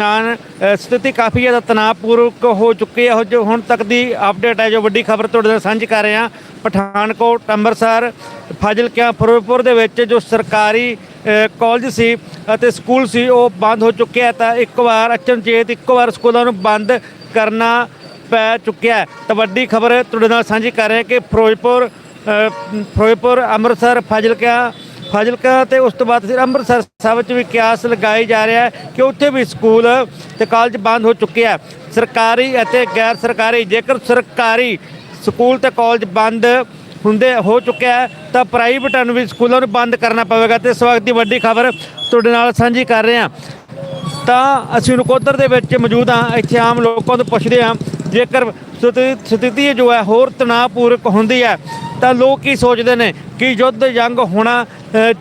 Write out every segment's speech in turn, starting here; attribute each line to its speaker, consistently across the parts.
Speaker 1: ਦਰਮਿਆਨ ਸਥਿਤੀ ਕਾਫੀ ਜ਼ਿਆਦਾ ਤਣਾਅਪੂਰਵਕ ਹੋ ਚੁੱਕੀ ਹੈ। ਜੋ ਹੁਣ ਤੱਕ ਦੀ ਅਪਡੇਟ ਹੈ ਜੋ ਵੱਡੀ ਖਬਰ ਤੁਹਾਡੇ ਨਾਲ ਸਾਂਝੀ ਕਰ ਰਹੇ। ਹਾਂ ਪਠਾਨਕੋਟ ਅੰਮ੍ਰਿਤਸਰ ਫਾਜ਼ਿਲਕਾ ਫਿਰੋਜ਼ਪੁਰ ਦੇ ਵਿੱਚ ਜੋ ਸਰਕਾਰੀ ਅ, ਕਾਲਜ ਸੀ ਅਤੇ ਸਕੂਲ ਸੀ ਉਹ ਬੰਦ ਹੋ ਚੁੱਕੇ ਹੈ। ਤਾਂ ਇੱਕ ਵਾਰ ਅਚਨਚੇਤ ਇੱਕ ਵਾਰ ਸਕੂਲਾਂ ਨੂੰ ਬੰਦ ਕਰਨਾ ਪੈ ਚੁੱਕਿਆ ਤਾਂ ਵੱਡੀ ਖਬਰ ਤੁਹਾਡੇ ਨਾਲ ਸਾਂਝੀ ਕਰ ਰਹੇ ਹਾਂ ਕਿ ਫਿਰੋਜ਼ਪੁਰ ਫਿਰੋਜ਼ਪੁਰ ਅੰਮ੍ਰਿਤਸਰ ਫਾਜ਼ਿਲਕਾ ਫਾਜ਼ਿਲਕਾ ਤੇ ਉਸ ਤੋਂ ਬਾਅਦ ਫਿਰ ਅੰਮ੍ਰਿਤਸਰ ਸਾਹਿਬ ਵਿੱਚ ਵੀ ਕਿਆਸ ਲਗਾਈ ਜਾ ਰਿਹਾ ਹੈ ਕਿ ਉੱਥੇ ਵੀ ਸਕੂਲ ਤੇ ਕਾਲਜ ਬੰਦ ਹੋ ਚੁੱਕੇ ਆ। ਸਰਕਾਰੀ ਅਤੇ ਗੈਰ ਸਰਕਾਰੀ, ਜੇਕਰ ਸਰਕਾਰੀ ਸਕੂਲ ਤੇ ਕਾਲਜ ਬੰਦ ਹੁੰਦੇ ਹੋ ਚੁੱਕਿਆ ਤਾਂ ਪ੍ਰਾਈਵੇਟਾਂ ਨੂੰ ਵੀ ਸਕੂਲਾਂ ਨੂੰ ਬੰਦ ਕਰਨਾ ਪਵੇਗਾ। ਤੇ ਇਸ ਵਕਤ ਦੀ ਵੱਡੀ ਖਬਰ ਤੁਹਾਡੇ ਨਾਲ ਸਾਂਝੀ ਕਰ ਰਹੇ ਹਾਂ। ਤਾਂ ਅਸੀਂ ਨਕੋਦਰ ਦੇ ਵਿੱਚ ਮੌਜੂਦ ਹਾਂ। ਇੱਥੇ ਆਮ ਲੋਕਾਂ ਤੋਂ ਪੁੱਛਦੇ ਹਾਂ, ਜੇਕਰ ਸਥਿ- ਸਥਿਤੀ ਜੋ ਹੈ ਹੋਰ ਤਣਾਅਪੂਰਕ ਹੁੰਦੀ ਹੈ, ਤਾਂ ਲੋਕ ਕੀ ਸੋਚਦੇ ਨੇ? ਕਿ ਯੁੱਧ ਜੰਗ ਹੋਣਾ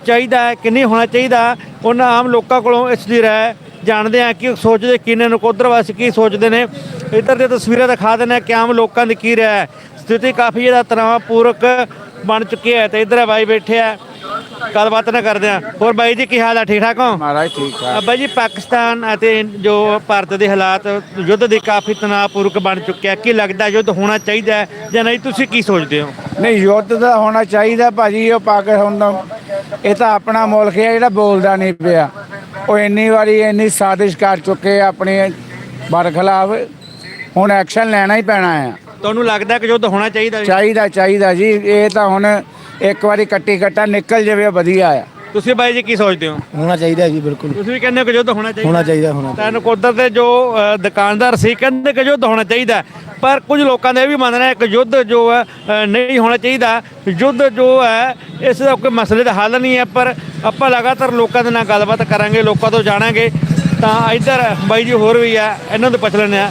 Speaker 1: ਚਾਹੀਦਾ ਹੈ ਕਿ ਨਹੀਂ ਹੋਣਾ ਚਾਹੀਦਾ ਉਹਨਾਂ ਆਮ ਲੋਕਾਂ ਕੋਲੋਂ ਇਸ ਦੀ ਰਾਏ ਜਾਣਦੇ ਆ ਕਿ ਸੋਚਦੇ ਕੀ ਨੇ ਨਕੋਦਰ ਵਾਸੀ ਕੀ ਸੋਚਦੇ ਨੇ। ਇੱਧਰ ਦੀਆਂ ਤਸਵੀਰਾਂ ਦਿਖਾ ਦਿੰਦੇ ਕਿ ਆਮ ਲੋਕਾਂ ਦੀ ਕੀ ਰਾਏ ਹੈ। ਸਥਿਤੀ ਕਾਫੀ ਜ਼ਿਆਦਾ ਤਣਾਅਪੂਰਕ ਬਣ ਚੁੱਕੀ ਹੈ ਤੇ ਇੱਧਰ ਹੈ ਬਾਈ ਬੈਠੇ ਆ। ਗੱਲਬਾਤ ਨਾ ਕਰਦੇ ਆ ਹੋਰ ਬਾਈ ਜੀ ਕੀ ਹਾਲ ਹੈ ਠੀਕ ਠਾਕ ਹੋ?
Speaker 2: ਮਹਾਰਾਜ ਠੀਕ ਠਾਕ।
Speaker 1: ਅੱਬਾ ਜੀ ਪਾਕਿਸਤਾਨ ਅਤੇ ਜੋ ਭਾਰਤ ਦੇ ਹਾਲਾਤ ਯੁੱਧ ਦੇ ਕਾਫੀ ਤਣਾਅਪੂਰਕ ਬਣ ਚੁੱਕਿਆ ਕੀ ਲੱਗਦਾ ਯੁੱਧ ਹੋਣਾ ਚਾਹੀਦਾ ਜਾਂ ਨਹੀਂ? ਤੁਸੀਂ ਕੀ ਸੋਚਦੇ ਹੋ?
Speaker 2: ਨਹੀਂ ਯੁੱਧ ਦਾ ਹੋਣਾ ਚਾਹੀਦਾ ਭਾਜੀ ਉਹ ਪਾਕਿਸਤਾਨ ਦਾ ਇਹ ਤਾਂ ਆਪਣਾ ਮੁਲਕ ਹੈ ਜਿਹੜਾ ਬੋਲਦਾ ਨਹੀਂ ਪਿਆ। ਉਹ ਇੰਨੀ ਵਾਰੀ ਇੰਨੀ ਸਾਜ਼ਿਸ਼ ਕਰ ਚੁੱਕੇ ਆਪਣੇ ਬਰਖਲਾਫ। ਹੁਣ ਐਕਸ਼ਨ ਲੈਣਾ ਹੀ ਪੈਣਾ ਆ।
Speaker 1: ਤੁਹਾਨੂੰ ਲੱਗਦਾ ਕਿ ਯੁੱਧ ਹੋਣਾ ਚਾਹੀਦਾ ਹੈ?
Speaker 2: ਚਾਹੀਦਾ ਚਾਹੀਦਾ ਜੀ। ਇਹ ਤਾਂ ਹੁਣ ਇੱਕ ਵਾਰੀ ਕੱਟੀ ਕੱਟਾ ਨਿਕਲ ਜਾਵੇ ਵਧੀਆ ਆ।
Speaker 1: ਤੁਸੀਂ ਬਾਈ ਜੀ ਕੀ ਸੋਚਦੇ ਹੋ?
Speaker 3: ਹੋਣਾ ਚਾਹੀਦਾ ਜੀ ਬਿਲਕੁਲ।
Speaker 1: ਤੁਸੀਂ ਵੀ ਕਹਿੰਦੇ ਹੋ ਕਿ ਯੁੱਧ ਹੋਣਾ ਚਾਹੀਦਾ।
Speaker 3: ਹੋਣਾ ਚਾਹੀਦਾ ਹੋਣਾ
Speaker 1: ਤਾਂ ਨਕੋਦਰ ਦੇ ਜੋ ਅ, ਦੁਕਾਨਦਾਰ ਸੀ ਕਹਿੰਦੇ ਕਿ ਯੁੱਧ ਹੋਣਾ ਚਾਹੀਦਾ। ਹੈ। ਪਰ ਕੁਝ ਲੋਕਾਂ ਦਾ ਇਹ ਵੀ ਮੰਨਣਾ ਹੈ ਕਿ ਯੁੱਧ ਜੋ ਹੈ ਨਹੀਂ ਹੋਣਾ ਚਾਹੀਦਾ। ਯੁੱਧ ਜੋ ਹੈ ਇਸ ਦਾ ਕੋਈ ਮਸਲੇ ਦਾ ਹੱਲ ਨਹੀਂ ਹੈ ਪਰ ਆਪਾਂ ਲਗਾਤਾਰ ਲੋਕਾਂ ਦੇ ਨਾਲ ਗੱਲਬਾਤ ਕਰਾਂਗੇ ਲੋਕਾਂ ਤੋਂ ਜਾਣਾਂਗੇ। ਤਾਂ ਇੱਧਰ ਬਾਈ ਜੀ ਹੋਰ ਵੀ ਆ ਇਹਨਾਂ ਤੋਂ ਪੁੱਛ ਲੈਂਦੇ ਆ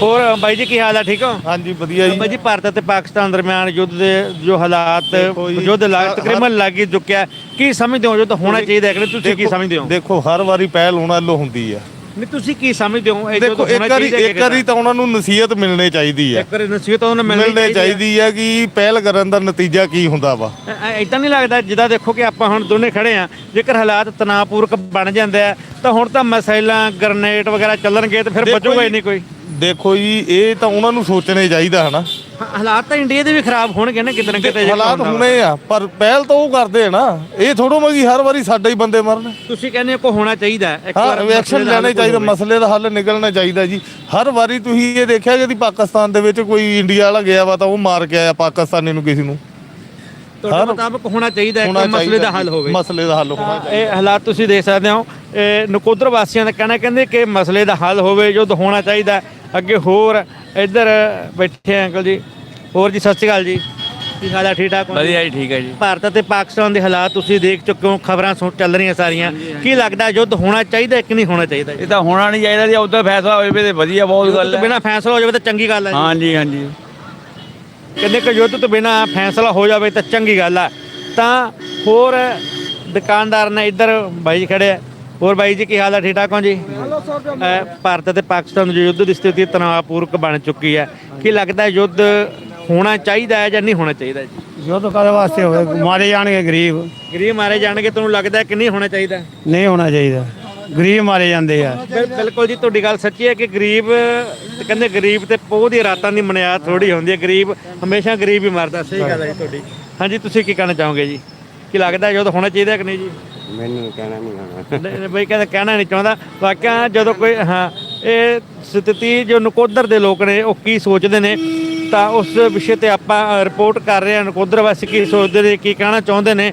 Speaker 1: ਹੋਰ ਬਾਈ ਜੀ ਕੀ ਹਾਲ ਹੈ? ਠੀਕ ਹੋ?
Speaker 4: ਹਾਂਜੀ ਵਧੀਆ ਜੀ।
Speaker 1: ਬਾਈ ਜੀ ਭਾਰਤ ਅਤੇ ਪਾਕਿਸਤਾਨ ਦਰਮਿਆਨ ਯੁੱਧ ਦੇ ਜੋ ਹਾਲਾਤ
Speaker 4: ਜੀ,
Speaker 1: ਯੁੱਧ ਲੱਗ ਤਕਰੀਬਨ ਲੱਗ ਹੀ ਚੁੱਕਿਆ। ਕੀ ਸਮਝਦੇ ਹੋ ਯੁੱਧ ਹੋਣਾ ਚਾਹੀਦਾ ਹੈ? ਕਿ? ਤੁਸੀਂ ਕੀ ਸਮਝਦੇ ਹੋ?
Speaker 4: ਦੇਖੋ ਹਰ ਵਾਰੀ ਪਹਿਲ ਉਹਨਾਂ ਵੱਲੋਂ ਹੁੰਦੀ ਆ
Speaker 1: ਨਹੀਂ ਤੁਸੀਂ ਕੀ ਸਮਝਦੇ ਹੋ? ਇਹ
Speaker 4: ਦੇਖੋ ਇੱਕ ਵਾਰੀ ਇੱਕ ਵਾਰੀ ਤਾਂ ਉਹਨਾਂ ਨੂੰ ਨਸੀਹਤ ਮਿਲਣੀ ਚਾਹੀਦੀ ਆ
Speaker 1: ਇੱਕ ਵਾਰੀ ਨਸੀਹਤ ਉਹਨਾਂ ਨੂੰ
Speaker 4: ਮਿਲਣੀ ਚਾਹੀਦੀ ਆ ਕਿ ਪਹਿਲ ਕਰਨ ਦਾ ਨਤੀਜਾ ਕੀ ਹੁੰਦਾ ਵਾ।
Speaker 1: ਇਦਾਂ ਨਹੀਂ ਲੱਗਦਾ ਜਿੱਦਾਂ ਦੇਖੋ ਕਿ ਆਪਾਂ ਹੁਣ ਦੋਨੇ ਖੜੇ ਆ ਜੇਕਰ ਹਾਲਾਤ ਤਣਾਅਪੂਰਕ ਬਣ ਜਾਂਦੇ ਆ ਤਾਂ ਹੁਣ ਤਾਂ ਮਸਾਇਲਾਂ ਗ੍ਰਨੇਡ ਵਗੈਰਾ ਚੱਲਣਗੇ ਤੇ ਫਿਰ ਬਚੂਗਾ ਹੀ ਨਹੀਂ ਕੋਈ।
Speaker 4: ਦੇਖੋ ਜੀ ਇਹ ਤਾਂ ਉਹਨਾਂ ਨੂੰ ਸੋਚਣੇ ਚਾਹੀਦਾ ਹਨਾ?
Speaker 1: ਹਾਂ, ਹਾਲਾਤ ਤਾਂ ਇੰਡੀਆ ਦੇ ਵੀ ਖਰਾਬ ਹੋਣਗੇ ਨਾ ਕਿਤੇ ਨਾ ਕਿਤੇ ਜੇ
Speaker 4: ਹਾਲਾਤ। ਹੁਣੇ ਆ ਪਰ ਪਹਿਲ ਤਾਂ ਉਹ ਕਰਦੇ ਆ ਨਾ ਇਹ ਥੋੜੋ ਮਗੀ ਹਰ ਵਾਰੀ ਸਾਡੇ ਹੀ ਬੰਦੇ ਮਰਨ
Speaker 1: ਤੁਸੀਂ ਕਹਿੰਦੇ ਹੋ ਕੋ ਹੋਣਾ ਚਾਹੀਦਾ ਹੈ। ਇੱਕ
Speaker 4: ਹਾਂ
Speaker 1: ਮਸਲੇ
Speaker 4: ਐਕਸ਼ਨ
Speaker 1: ਦਾ ਹੱਲ
Speaker 4: ਲੈਣੇ
Speaker 1: ਕੋਈ
Speaker 4: ਚਾਹੀਦਾ
Speaker 1: ਹੋਵੇ।
Speaker 4: ਮਸਲੇ ਦਾ ਹੱਲ ਨਿਕਲਣਾ ਚਾਹੀਦਾ ਜੀ ਹਰ ਵਾਰੀ ਤੁਸੀਂ ਇਹ ਦੇਖਿਆ ਕਿ ਪਾਕਿਸਤਾਨ ਦੇ ਵਿੱਚ ਕੋਈ ਇੰਡੀਆ ਵਾਲਾ ਗਿਆ ਵਾ ਤਾਂ ਉਹ ਮਾਰ ਕੇ ਆਇਆ ਪਾਕਿਸਤਾਨੀ ਨੂੰ ਕਿਸੇ ਨੂੰ
Speaker 1: ਤੁਹਾਡੇ
Speaker 4: ਹਰ-
Speaker 1: ਮੁਤਾਬਕ ਹੋਣਾ ਚਾਹੀਦਾ ਹੈ ਕਿ ਮਸਲੇ ਦਾ ਹੱਲ
Speaker 4: ਜੀ।
Speaker 1: ਹੋਵੇ
Speaker 4: ਮਸਲੇ ਦਾ ਹੱਲ ਹੋਣਾ
Speaker 1: ਇਹ ਹਾਲਾਤ ਤੁਸੀਂ ਦੇਖ ਸਕਦੇ ਹੋ ਇਹ ਨਕੋਦਰ ਵਾਸੀਆਂ ਦਾ ਕਹਿਣਾ ਕਹਿੰਦੇ ਕਿ ਮਸਲੇ ਦਾ ਹੱਲ ਹੋਵੇ ਯੁੱਧ ਹੋਣਾ ਚਾਹੀਦਾ ਹੈ। ਅੱਗੇ ਹੋਰ ਇੱਧਰ ਬੈਠੇ ਆ ਅੰਕਲ ਜੀ। ਹੋਰ ਜੀ ਸਤਿ ਸ਼੍ਰੀ ਅਕਾਲ ਜੀ। ਕੀ ਹਾਲ ਹੈ ਠੀਕ ਠਾਕ ਹੋ?
Speaker 5: ਵਧੀਆ ਜੀ ਠੀਕ ਹੈ ਜੀ।
Speaker 1: ਭਾਰਤ ਅਤੇ ਪਾਕਿਸਤਾਨ ਦੇ ਹਾਲਾਤ ਤੁਸੀਂ ਦੇਖ ਚੁੱਕੇ ਹੋ ਖਬਰਾਂ ਸੁਣ ਚੱਲ ਰਹੀਆਂ ਸਾਰੀਆਂ। ਕੀ ਲੱਗਦਾ ਯੁੱਧ ਹੋਣਾ ਚਾਹੀਦਾ ਹੈ ਕਿ ਨਹੀਂ ਹੋਣਾ ਚਾਹੀਦਾ
Speaker 5: ਇਹ ਤਾਂ ਹੋਣਾ ਨਹੀਂ ਚਾਹੀਦਾ ਜੀ ਉਦੋਂ ਫੈਸਲਾ ਹੋਵੇ ਤੇ ਵਧੀਆ ਬਹੁਤ ਗੱਲ ਹੈ।
Speaker 1: ਬਿਨਾ ਫੈਸਲਾ ਹੋ ਜਾਵੇ ਤਾਂ ਚੰਗੀ ਗੱਲ ਹੈ ਜੀ।
Speaker 5: ਹਾਂਜੀ ਹਾਂਜੀ।
Speaker 1: ਕਹਿੰਦੇ ਕਿ ਯੁੱਧ ਤੋਂ ਬਿਨਾ ਫੈਸਲਾ ਹੋ ਜਾਵੇ ਤਾਂ ਚੰਗੀ ਗੱਲ ਹੈ। ਤਾਂ ਹੋਰ ਦੁਕਾਨਦਾਰ ਨੇ ਇੱਧਰ ਬਾਈ ਖੜੇ ਆ। ਹੋਰ ਬਾਈ ਜੀ ਕੀ ਹਾਲ ਹੈ ਠੀਕ ਠਾਕ ਹੋ ਜੀ? ਅਹ ਭਾਰਤ ਅਤੇ ਪਾਕਿਸਤਾਨ ਦੇ ਯੁੱਧ ਦੀ ਸਥਿਤੀ ਤਣਾਅਪੂਰਕ ਬਣ ਚੁੱਕੀ ਹੈ ਕੀ ਲੱਗਦਾ ਹੈ ਯੁੱਧ ਹੋਣਾ ਚਾਹੀਦਾ ਹੈ ਜਾਂ ਨਹੀਂ ਹੋਣਾ ਚਾਹੀਦਾ ਜੀ?
Speaker 3: ਯੁੱਧ ਕਾਦੇ ਵਾਸਤੇ ਹੋਵੇ? ਮਾਰੇ ਜਾਣਗੇ ਗਰੀਬ।
Speaker 1: ਗਰੀਬ ਮਾਰੇ ਜਾਣਗੇ ਤੁਹਾਨੂੰ ਲੱਗਦਾ ਹੈ ਕਿ ਨਹੀਂ ਹੋਣਾ ਚਾਹੀਦਾ?
Speaker 3: ਨਹੀਂ ਹੋਣਾ ਚਾਹੀਦਾ। ਗਰੀਬ ਮਾਰੇ ਜਾਂਦੇ ਆ।
Speaker 1: ਬਿਲ- ਬਿਲਕੁਲ ਜੀ ਤੁਹਾਡੀ ਗੱਲ ਸੱਚੀ ਹੈ ਕਿ ਗਰੀਬ ਤੇ ਕਹਿੰਦੇ ਗਰੀਬ ਤੇ ਪੋਹ ਦੀ ਰਾਤਾਂ ਦੀ ਮਨਿਆਦ ਥੋੜੀ ਹੁੰਦੀ ਹੈ। ਗਰੀਬ ਹਮੇਸ਼ਾ ਗਰੀਬ ਹੀ ਮਰਦਾ ਸਹੀ ਗੱਲ ਹੈ ਜੀ ਤੁਹਾਡੀ। ਹਾਂਜੀ ਤੁਸੀਂ ਕੀ ਕਹਿਣਾ ਚਾਹੋਗੇ ਜੀ? ਕੀ ਲੱਗਦਾ ਯੁੱਧ ਹੋਣਾ ਚਾਹੀਦਾ ਕਿ ਨਹੀਂ ਜੀ?
Speaker 6: ਮੈਨੂੰ ਕਹਿਣਾ ਨਹੀਂ ਆਉਣਾ
Speaker 1: ਨਹੀਂ ਨਹੀਂ, ਬਈ ਕਹਿੰਦਾ ਕਹਿਣਾ ਨਹੀਂ ਚਾਹੁੰਦਾ। ਵਾਕਿਆ ਜਦੋਂ ਕੋਈ, ਹਾਂ, ਇਹ ਸਥਿਤੀ ਜੋ ਨਕੋਦਰ ਦੇ ਲੋਕ ਨੇ, ਉਹ ਕੀ ਸੋਚਦੇ ਨੇ, ਤਾਂ ਉਸ ਵਿਸ਼ੇ ਤੇ ਆਪਾਂ ਰਿਪੋਰਟ ਕਰ ਰਹੇ ਹਾਂ ਨਕੋਦਰ ਵਾਸੀ ਕੀ ਸੋਚਦੇ ਨੇ, ਕੀ ਕਹਿਣਾ ਚਾਹੁੰਦੇ ਨੇ।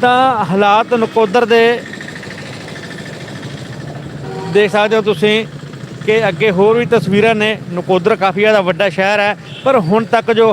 Speaker 1: ਤਾਂ ਹਾਲਾਤ ਨਕੋਦਰ ਦੇ ਦੇਖ ਸਕਦੇ ਹੋ ਤੁਸੀਂ ਕਿ ਅੱਗੇ ਹੋਰ ਵੀ ਤਸਵੀਰਾਂ ਨੇ। ਨਕੋਦਰ ਕਾਫੀ ਜ਼ਿਆਦਾ ਵੱਡਾ ਸ਼ਹਿਰ ਹੈ, ਪਰ ਹੁਣ ਤੱਕ ਜੋ